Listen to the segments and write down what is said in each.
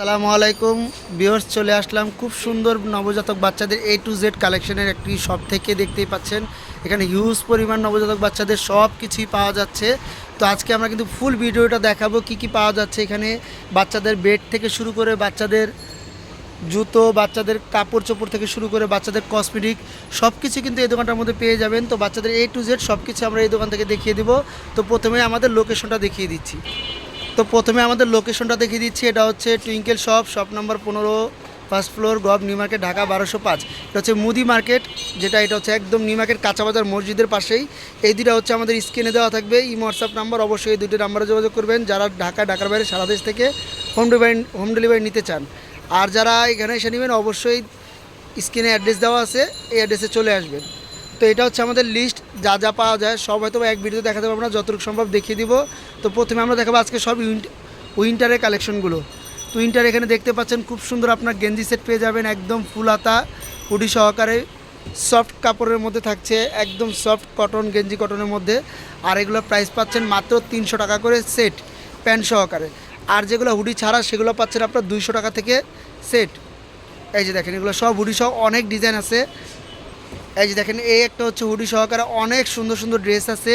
সালামু আলাইকুম। বিয়র্স চলে আসলাম খুব সুন্দর নবজাতক বাচ্চাদের এ টু জেড কালেকশনের একটি শপ থেকে দেখতেই পাচ্ছেন। এখানে হিউজ পরিমাণ নবজাতক বাচ্চাদের সব কিছুই পাওয়া যাচ্ছে। তো আজকে আমরা কিন্তু ফুল ভিডিওটা দেখাবো কি কি পাওয়া যাচ্ছে এখানে। বাচ্চাদের বেড থেকে শুরু করে বাচ্চাদের জুতো, বাচ্চাদের কাপড় চোপড় থেকে শুরু করে বাচ্চাদের কসমেটিক সব কিছু কিন্তু এই দোকানটার মধ্যে পেয়ে যাবেন। তো বাচ্চাদের এ টু জেড সব কিছু আমরা এই দোকান থেকে দেখিয়ে দিব। তো প্রথমে আমাদের লোকেশনটা দেখিয়ে দিচ্ছি। তো প্রথমে আমাদের লোকেশনটা দেখিয়ে দিচ্ছি। এটা হচ্ছে টুইঙ্কেল শপ শপ নাম্বার পনেরো first floor gov new market Dhaka বারোশো পাঁচ। এটা হচ্ছে মুদি মার্কেট যেটা এটা হচ্ছে একদম নিউ মার্কেট কাঁচাবাজার মসজিদের পাশেই। এই দুটা হচ্ছে আমাদের স্ক্রিনে দেওয়া থাকবে। ই হোয়াটসঅ্যাপ নাম্বার অবশ্যই এই দুটো নাম্বারে যোগাযোগ করবেন। যারা ঢাকা, ঢাকার বাইরে সারা দেশ থেকে হোম ডেলিভারি হোম ডেলিভারি নিতে চান। আর যারা এখানে এসে নেবেন, অবশ্যই স্ক্রিনে অ্যাড্রেস দেওয়া আছে। এই অ্যাড্রেসে চলে আসবেন। তো এটা হচ্ছে আমাদের লিস্ট যা যা পাওয়া যায়, সব হয়তো এক ভিডিও দেখাতে পারব না, যতটুকু সম্ভব দেখিয়ে দিব। তো প্রথমে আমরা দেখাবো আজকে সব উইন্ট উইন্টারের কালেকশনগুলো তো উইন্টার এখানে দেখতে পাচ্ছেন, খুব সুন্দর আপনার গেঞ্জি সেট পেয়ে যাবেন, একদম ফুল হাতা হুডি সহকারে। সফট কাপড়ের মধ্যে থাকছে, একদম সফট কটন গেঞ্জি কটনের মধ্যে। আর এগুলো প্রাইস পাচ্ছেন মাত্র তিনশো টাকা করে সেট প্যান্ট সহকারে। আর যেগুলো হুডি ছাড়া, সেগুলো পাচ্ছেন আপনার দুইশো টাকা থেকে সেট এই যে দেখেন, এগুলো সব হুডি সহ অনেক ডিজাইন আছে। এই যে দেখেন, এই একটা হচ্ছে হুডি সহকারে অনেক সুন্দর সুন্দর ড্রেস আছে।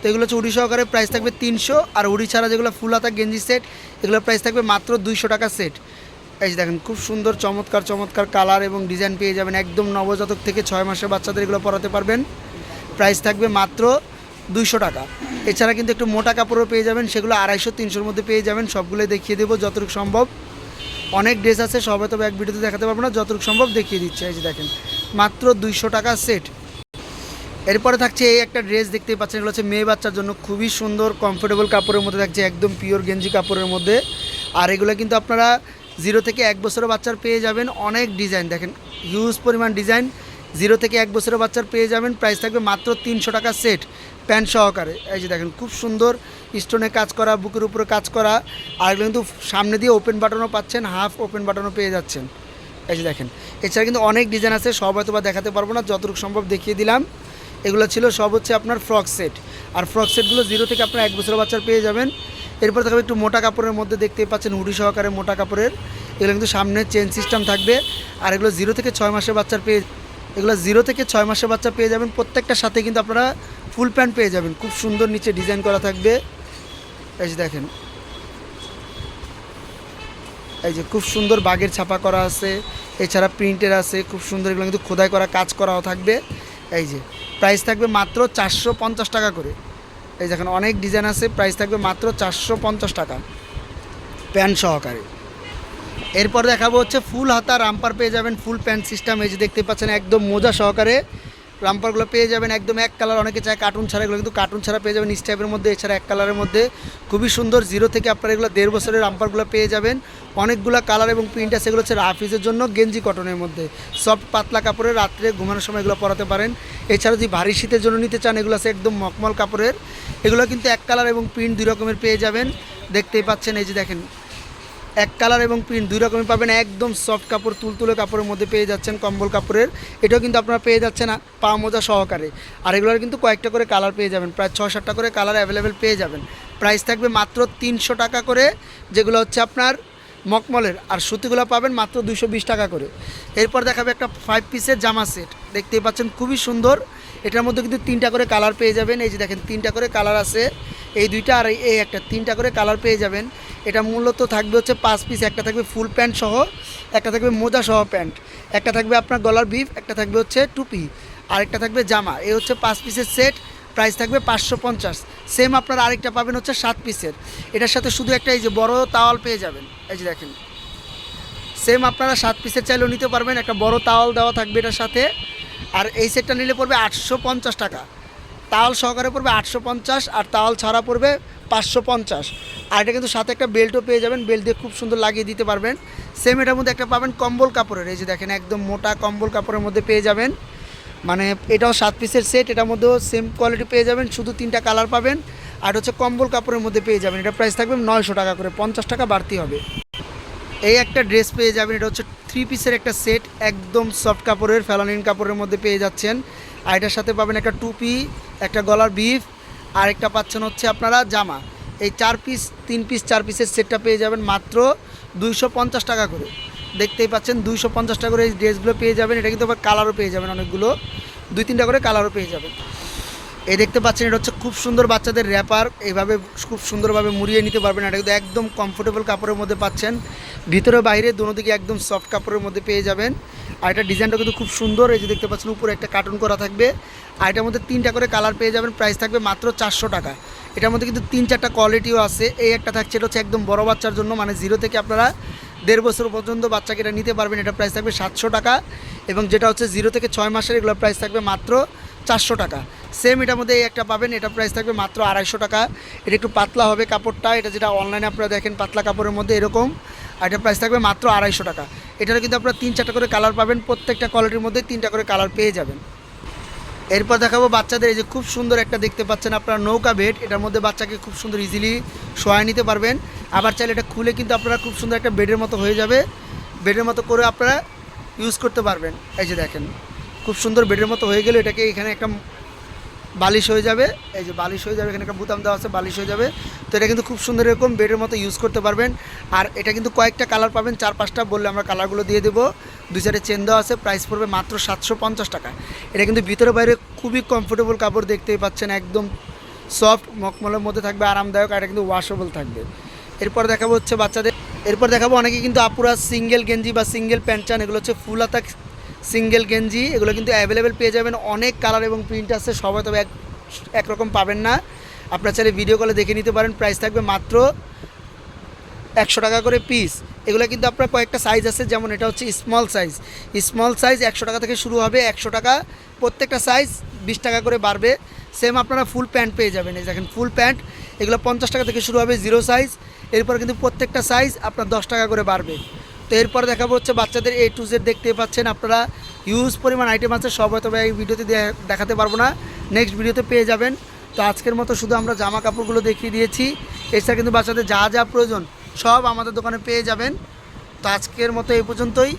তো এগুলো হচ্ছে হুডি সহকারে প্রাইস থাকবে তিনশো, আর হুডি ছাড়া যেগুলো ফুল হাতা গেঞ্জি সেট এগুলোর প্রাইস থাকবে মাত্র দুইশো টাকা সেট এই যে দেখেন, খুব সুন্দর, চমৎকার চমৎকার কালার এবং ডিজাইন পেয়ে যাবেন একদম নবজাতক থেকে ছয় মাসের বাচ্চাদের এগুলো পরাতে পারবেন। প্রাইস থাকবে মাত্র দুইশো টাকা। এছাড়া কিন্তু একটু মোটা কাপড়ও পেয়ে যাবেন, সেগুলো আড়াইশো, তিনশোর মধ্যে পেয়ে যাবেন, সবগুলোই দেখিয়ে দেবো যতটুকু সম্ভব। অনেক ড্রেস আছে সবাই তবে এক ভিডিওতে দেখাতে পারব না, যতটুকু সম্ভব দেখিয়ে দিচ্ছে। এই যে দেখেন মাত্র দুইশো টাকা সেট। এরপরে থাকছে এই একটা ড্রেস দেখতেই পাচ্ছেন, এগুলো হচ্ছে মেয়ে বাচ্চার জন্য খুবই সুন্দর কমফোর্টেবল কাপড়ের মধ্যে থাকছে, একদম পিওর গেঞ্জি কাপড়ের মধ্যে। আর এগুলো কিন্তু আপনারা জিরো থেকে এক বছরের বাচ্চার পেয়ে যাবেন, অনেক ডিজাইন দেখেন হিউজ পরিমাণ ডিজাইন জিরো থেকে এক বছরের বাচ্চার পেয়ে যাবেন প্রাইস থাকবে মাত্র তিনশো টাকা সেট প্যান্ট সহকারে। এই যে দেখেন, খুব সুন্দর স্টোনে কাজ করা, বুকের উপরে কাজ করা। আর এগুলো কিন্তু সামনে দিয়ে ওপেন বাটনও পাচ্ছেন হাফ ওপেন বাটনও পেয়ে যাচ্ছেন। এই যে দেখেন, এছাড়া কিন্তু অনেক ডিজাইন আছে, সব হয়তো বা দেখাতে পারব না, যতটুকু সম্ভব দেখিয়ে দিলাম। এগুলো ছিল, সব হচ্ছে আপনার ফ্রক সেট আর ফ্রক সেটগুলো জিরো থেকে আপনার এক বছর বাচ্চার পেয়ে যাবেন। এরপর দেখাবো একটু মোটা কাপড়ের মধ্যে দেখতেই পাচ্ছেন হুডি সহকারে মোটা কাপড়ের। এগুলো কিন্তু সামনে চেন সিস্টেম থাকবে। আর এগুলো জিরো থেকে ছয় মাসের বাচ্চার পেয়ে, এগুলো জিরো থেকে ছয় মাসের বাচ্চা পেয়ে যাবেন। প্রত্যেকটার সাথে কিন্তু আপনারা ফুল প্যান্ট পেয়ে যাবেন। খুব সুন্দর নিচে ডিজাইন করা থাকবে। এই দেখেন এই যে খুব সুন্দর বাগের ছাপা করা আছে, এছাড়া প্রিন্টের আছে, খুব সুন্দর এগুলো কিন্তু খোদাই করা কাজ করাও থাকবে। এই যে প্রাইস থাকবে মাত্র চারশো পঞ্চাশ টাকা করে। এই দেখেন অনেক ডিজাইন আছে প্রাইস থাকবে মাত্র চারশো পঞ্চাশ টাকা প্যান্ট সহকারে। এরপর দেখাবো হচ্ছে ফুল হাতা, রাম্পার পেয়ে যাবেন ফুল প্যান্ট সিস্টেম এই যে দেখতে পাচ্ছেন, একদম মোজা সহকারে। রাম্পারগুলো পেয়ে যাবেন একদম এক কালার, অনেকে চায় কার্টুন ছাড়া, এগুলো কিন্তু কার্টুন ছাড়া পেয়ে যাবেন স্টাইপের মধ্যে, এছাড়া এক কালারের মধ্যে। খুবই সুন্দর জিরো থেকে আপনারা এগুলো দেড় বছরের রাম্পারগুলো পেয়ে যাবেন। অনেকগুলো কালার এবং প্রিন্ট আছে, এগুলো হচ্ছে রাফিজের জন্য, গেঞ্জি কটনের মধ্যে। সফট পাতলা কাপড়ে রাত্রে ঘুমানোর সময় এগুলো পরাতে পারেন। এছাড়া যদি ভারী শীতের জন্য নিতে চান, এগুলো আছে একদম মকমল কাপড়ের। এগুলো কিন্তু এক কালার এবং প্রিন্ট দুই রকমের পেয়ে যাবেন। দেখতেই পাচ্ছেন, এই যে দেখেন এক কালার এবং প্রিন্ট দুই রকমই পাবেন। একদম সফট কাপড়, তুলতুলে কাপড়ের মধ্যে পেয়ে যাচ্ছেন কম্বল কাপড়ের। এটাও কিন্তু আপনারা পেয়ে যাচ্ছেন পা মোজা সহকারে। আর এগুলোর কিন্তু কয়েকটা করে কালার পেয়ে যাবেন, প্রায় ছয় সাতটা করে কালার অ্যাভেলেবেল পেয়ে যাবেন। প্রাইস থাকবে মাত্র তিনশো টাকা করে, যেগুলো হচ্ছে আপনার মকমলের। আর সুতিগুলো পাবেন মাত্র দুশো টাকা করে। এরপর দেখাবে একটা ফাইভ পিসের জামা সেট দেখতেই পাচ্ছেন খুবই সুন্দর। এটার মধ্যে কিন্তু তিনটা করে কালার পেয়ে যাবেন। এই যে দেখেন, তিনটা করে কালার আছে। এই দুইটা আর এই একটা, তিনটা করে কালার পেয়ে যাবেন। এটা মূলত থাকবে হচ্ছে পাঁচ পিস একটা থাকবে ফুল প্যান্ট সহ, একটা থাকবে মোজা সহ প্যান্ট একটা থাকবে আপনার গলার বিফ একটা থাকবে হচ্ছে টুপি, আর একটা থাকবে জামা। এই হচ্ছে পাঁচ পিসের সেট প্রাইস থাকবে পাঁচশো পঞ্চাশ। সেম আপনার আরেকটা পাবেন হচ্ছে সাত পিসের এটার সাথে শুধু একটা এই যে বড় তাওয়াল পেয়ে যাবেন। এই যে দেখেন। সেম আপনারা সাত পিসের চাইলেও নিতে পারবেন, একটা বড় তাওয়াল দেওয়া থাকবে এটার সাথে। আর এই সেটটা নিলে পড়বে আটশো পঞ্চাশ টাকা। তাওয়াল সহকারে পড়বে আটশো পঞ্চাশ আর তাওয়াল ছাড়া পড়বে পাঁচশো পঞ্চাশ। আর এটা কিন্তু সাথে একটা বেল্টও পেয়ে যাবেন, বেল্ট দিয়ে খুব সুন্দর লাগিয়ে দিতে পারবেন। সেম এটার মধ্যে একটা পাবেন কম্বল কাপড়ের, এই যে দেখেন একদম মোটা কম্বল কাপড়ের মধ্যে পেয়ে যাবেন। মানে এটাও সাত পিসের সেট এটার মধ্যেও সেম কোয়ালিটি পেয়ে যাবেন, শুধু তিনটা কালার পাবেন। আর হচ্ছে কম্বল কাপড়ের মধ্যে পেয়ে যাবেন, এটা প্রাইস থাকবে নয়শো টাকা করে, পঞ্চাশ টাকা বাড়তি হবে। এই একটা ড্রেস পেয়ে যাবেন, এটা হচ্ছে থ্রি পিসের একটা সেট একদম সফট কাপড়ের ফেলানিন কাপড়ের মধ্যে পেয়ে যাচ্ছেন। আর এটার সাথে পাবেন একটা টুপি, একটা গলার বিফ আর একটা পাচ্ছেন হচ্ছে আপনারা জামা। এই চার পিস তিন পিস চার পিসের সেটটা পেয়ে যাবেন মাত্র দুইশো পঞ্চাশ টাকা করে। দেখতেই পাচ্ছেন দুইশো পঞ্চাশ টাকা করে এই ড্রেসগুলো পেয়ে যাবেন। এটা কিন্তু আবার কালারও পেয়ে যাবেন অনেকগুলো। দুই তিনটা করে কালারও পেয়ে যাবেন। এই দেখতে পাচ্ছেন, এটা হচ্ছে খুব সুন্দর বাচ্চাদের র্যাপার এইভাবে খুব সুন্দরভাবে মুড়িয়ে নিতে পারবেন এটা কিন্তু একদম কমফোর্টেবল কাপড়ের মধ্যে পাচ্ছেন। ভিতরে বাইরে দোনো দিকে একদম সফট কাপড়ের মধ্যে পেয়ে যাবেন। আর এটা ডিজাইনটা কিন্তু খুব সুন্দর, এই যে দেখতে পাচ্ছেন, উপরে একটা কার্টুন করা থাকবে। আর এটার মধ্যে তিনটা করে কালার পেয়ে যাবেন প্রাইস থাকবে মাত্র চারশো টাকা। এটার মধ্যে কিন্তু তিন চারটা কোয়ালিটিও আছে। এই একটা থাকছে, এটা হচ্ছে একদম বড় বাচ্চার জন্য মানে জিরো থেকে আপনারা দেড় বছর পর্যন্ত বাচ্চাকে এটা নিতে পারবেন। এটা প্রাইস থাকবে সাতশো টাকা এবং যেটা হচ্ছে জিরো থেকে ছয় মাসের এগুলো প্রাইস থাকবে মাত্র চারশো টাকা। সেম এটার মধ্যে একটা পাবেন, এটা প্রাইস থাকবে মাত্র আড়াইশো টাকা। এটা একটু পাতলা হবে কাপড়টা, এটা যেটা অনলাইনে আপনারা দেখেন পাতলা কাপড়ের মধ্যে এরকম। আর এটা প্রাইস থাকবে মাত্র আড়াইশো টাকা। এটার কিন্তু আপনারা তিন চারটা করে কালার পাবেন, প্রত্যেকটা কোয়ালিটির মধ্যে তিনটা করে কালার পেয়ে যাবেন। এরপর দেখাবো বাচ্চাদের, এই যে খুব সুন্দর একটা দেখতে পাচ্ছেন আপনারা নৌকা বেড এটার মধ্যে বাচ্চাকে খুব সুন্দর ইজিলি শোয়ায় নিতে পারবেন। আবার চাইলে এটা খুলে কিন্তু আপনারা খুব সুন্দর একটা বেডের মতো হয়ে যাবে। বেডের মতো করে আপনারা ইউজ করতে পারবেন। এই যে দেখেন। খুব সুন্দর বেডের মতো হয়ে গেলে, এটাকে এখানে একটা বালিশ হয়ে যাবে। এই যে বালিশ হয়ে যাবে, এখানে একটা বুতাম দেওয়া আছে, বালিশ হয়ে যাবে। তো এটা কিন্তু খুব সুন্দর এরকম বেডের মতো ইউজ করতে পারবেন। আর এটা কিন্তু কয়েকটা কালার পাবেন, চার পাঁচটা বললে আমরা কালারগুলো দিয়ে দেবো। দুই সাইডে চেন দেওয়া আছে প্রাইস পড়বে মাত্র সাতশো পঞ্চাশ টাকা। এটা কিন্তু ভিতরে বাইরে খুবই কমফোর্টেবল কাপড় দেখতেই পাচ্ছেন, একদম সফট মকমলের মধ্যে থাকবে, আরামদায়ক, আর এটা কিন্তু ওয়াশেবল থাকবে। এরপর দেখাবো হচ্ছে বাচ্চাদের, এরপর দেখাবো অনেকে কিন্তু আপুরা সিঙ্গেল গেঞ্জি বা সিঙ্গেল প্যান্ট চান, এগুলো হচ্ছে ফুল হাতা সিঙ্গেল গেঞ্জি, এগুলো কিন্তু অ্যাভেলেবেল পেয়ে যাবেন। অনেক কালার এবং প্রিন্ট আছে, সবাই তবে এক একরকম পাবেন না। আপনারা চাইলে ভিডিও কলে দেখে নিতে পারেন প্রাইস থাকবে মাত্র একশো টাকা করে পিস এগুলো কিন্তু আপনার কয়েকটা সাইজ আছে, যেমন এটা হচ্ছে স্মল সাইজ স্মল সাইজ একশো টাকা থেকে শুরু হবে, একশো টাকা। প্রত্যেকটা সাইজ বিশ টাকা করে বাড়বে। সেম আপনারা ফুল প্যান্ট পেয়ে যাবেন। এই দেখেন ফুল প্যান্ট এগুলো পঞ্চাশ টাকা থেকে শুরু হবে জিরো সাইজ এরপর কিন্তু প্রত্যেকটা সাইজ আপনার দশ টাকা করে বাড়বে। এরপর দেখাবো হচ্ছে বাচ্চাদের এ টু জেড দেখতে পাচ্ছেন আপনারা। ইউজ পরিমাণ আইটেম আছে, সব হয়তো এই ভিডিওতে দেখাতে পারব না। নেক্সট ভিডিওতে পেয়ে যাবেন। তো আজকের মতো শুধু আমরা জামা কাপড়গুলো দেখিয়ে দিয়েছি। এছাড়া কিন্তু বাচ্চাদের যা যা প্রয়োজন সব আমাদের দোকানে পেয়ে যাবেন। তো আজকের মতো এই পর্যন্তই।